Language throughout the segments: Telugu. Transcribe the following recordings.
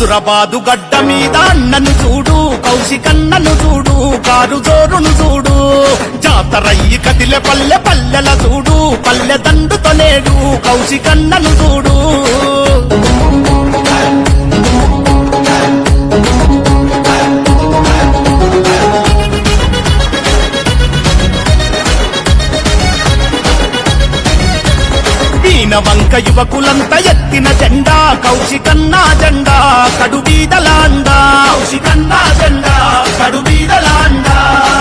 హుజురాబాదు గడ్డ మీద అన్నను చూడు కౌశికన్నను చూడు కారు జోరును చూడు. జాతరయ్యి కదిలే పల్లె పల్లెల చూడు పల్లె దండుతో నేడు కౌశికన్నను చూడు. వంక యువకులంతా ఎత్తిన జెండా కౌశికన్నా జెండా. కడుబీదలాండా కౌశికన్నా జెండా కడుబీదలాండా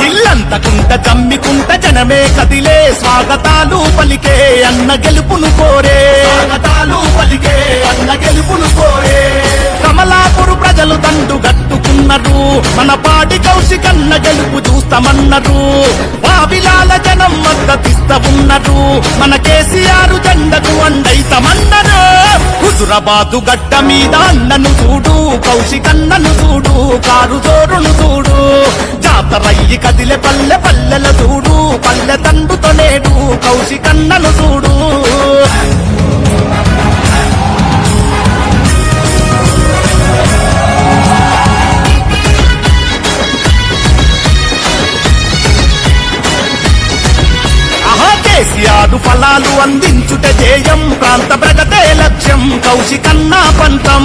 ఇల్లంత కుంట జమ్మికుంట జనమే కదిలే స్వాగతాలు పలికే అన్న గెలుపును కోరే. స్వాగతాలు పలికే అన్న గెలుపును కోరే. కమలాపురు ప్రజలు దండు గట్టుకున్నారు మన పాటి కౌశికన్న గెలుపు చూస్తామన్నారు. బావిలాల జనం మద్దతిస్త ఉన్నారు మన కేసీఆర్ జెండకు అండైతమన్నారు. హుజురాబాదు గడ్డ మీద అన్నను చూడు కౌశికన్నను చూడు కారు జోరును చూడు. జాతరయ్యి కదిలే పల్లె పల్లెల చూడు పల్లె తండుతో నేడు కౌశికన్నను చూడు. కేసీఆర్ ఫలాలు అందించుట జేయం ప్రాంత ప్రగతే కౌశికన్నా పంతం.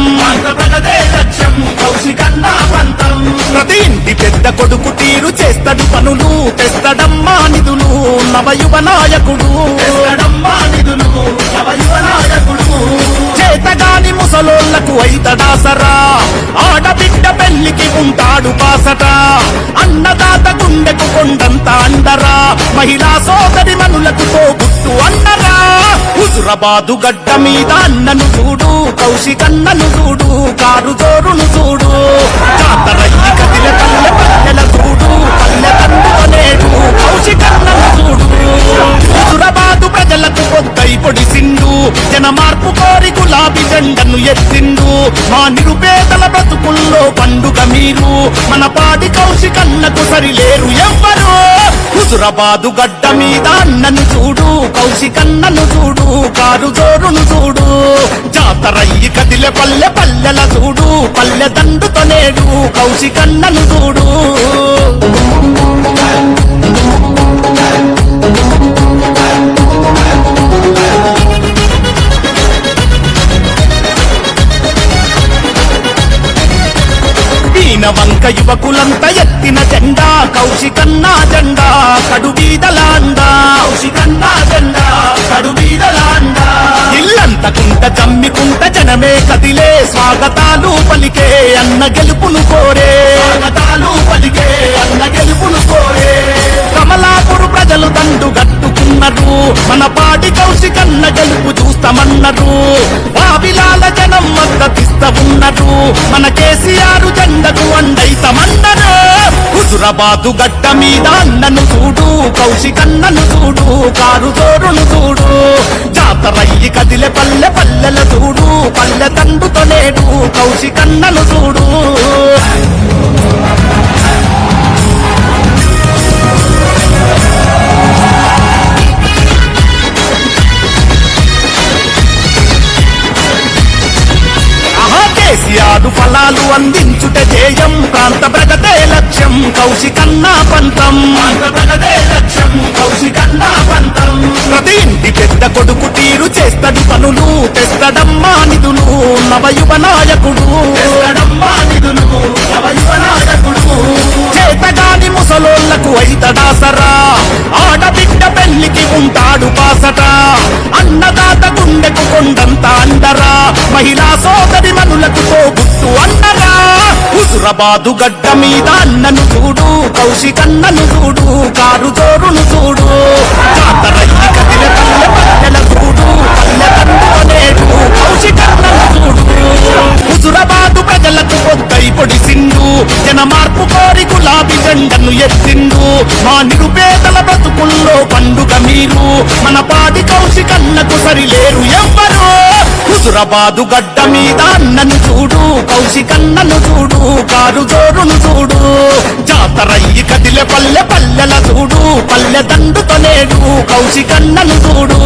ప్రాంత ఇంటి పెద్ద కొడుకు తీరు చేస్తాడు పనులు తెస్తడమ్మా నిధులు నవయువ నాయకుడు. చేతగాని ముసలోళ్ళకు అయితడాసరా ఆడబిడ్డ గుండెకు కొండంత అండరా. మహిళా సోదరి మనులకు పోగుట్టు అండరా. హుజురాబాదు గడ్డ మీద అన్నను చూడు కౌశికన్నను చూడు కారు జోరును చూడు. జాతరయ్యి కదిలే పల్లె పల్లెల చూడు పల్లె నిరుపేదల బ్రతుకుల్లో పండుగ మీరు. మన పాడి కౌశికన్నకు సరిలేరు ఎవ్వరు. హుజురాబాదు గడ్డ మీద అన్నను చూడు కౌశికన్నను చూడు కారు జోరును చూడు జాతరయ్యి కదిలే పల్లె పల్లెల చూడు పల్లె దండుతో నేడు కౌశికన్నను చూడు. ఈయన వంక యువకులంతా ఎత్తిన జెండా కౌశికన్నా జెండా కడుబీదలాండా కౌశికన్నా జెండా కడుబీదలాండా ఇల్లంత కుంట జమ్మికుంట జనమే కదిలే స్వాగతాలు పలికే అన్న గెలుపును కోరే. స్వాగతాలు పలికే అన్న గెలుపును కోరే. కమలాపురు ప్రజలు దండు గట్టుకున్నారు మన పాటి కౌశికన్న గెలుపు చూస్తామన్నారు. బావిలాల జనం మద్దతిస్త ఉన్నారు మన కేసీఆర్ జెండకు అండైతమన్నారు హుజురాబాదు గడ్డ మీద అన్నను చూడు కౌశికన్నను చూడు కారు తోరును చూడు. జాతరయ్యి కదిలే పల్లె పల్లెల చూడు పల్లె తండుతో నేడు కౌశికన్నను చూడు. ఫలాలు అందించుట జేయం ప్రాంత ప్రగతే లక్ష్యం కౌశికన్నా పంతం. హుజురాబాదు గడ్డ మీద అన్నను చూడు కౌశికన్నను చూడు కారు జోరును చూడు. జాతరయ్యి కదిలే పల్లె పల్లెల చూడు పల్లె తండ్రితో నేడు కౌశికన్నను చూడు. హుజురాబాదు ప్రజలకు పొద్దై పొడిసిండు జన మార్పు కోరి గులాబీ జెండను ఎత్తిండు. మా నిరుపేదల బ్రతుకుల్లో పండుగ మీరు మన పాడి కౌశికన్నకు సరిలేరు హుజురాబాదు గడ్డ మీద అన్నను చూడు కౌశికన్నను చూడు కారు జోరును చూడు. జాతరయ్యి కదిలే పల్లె పల్లెల చూడు పల్లె దండుతో లేడు కౌశికన్నను చూడు.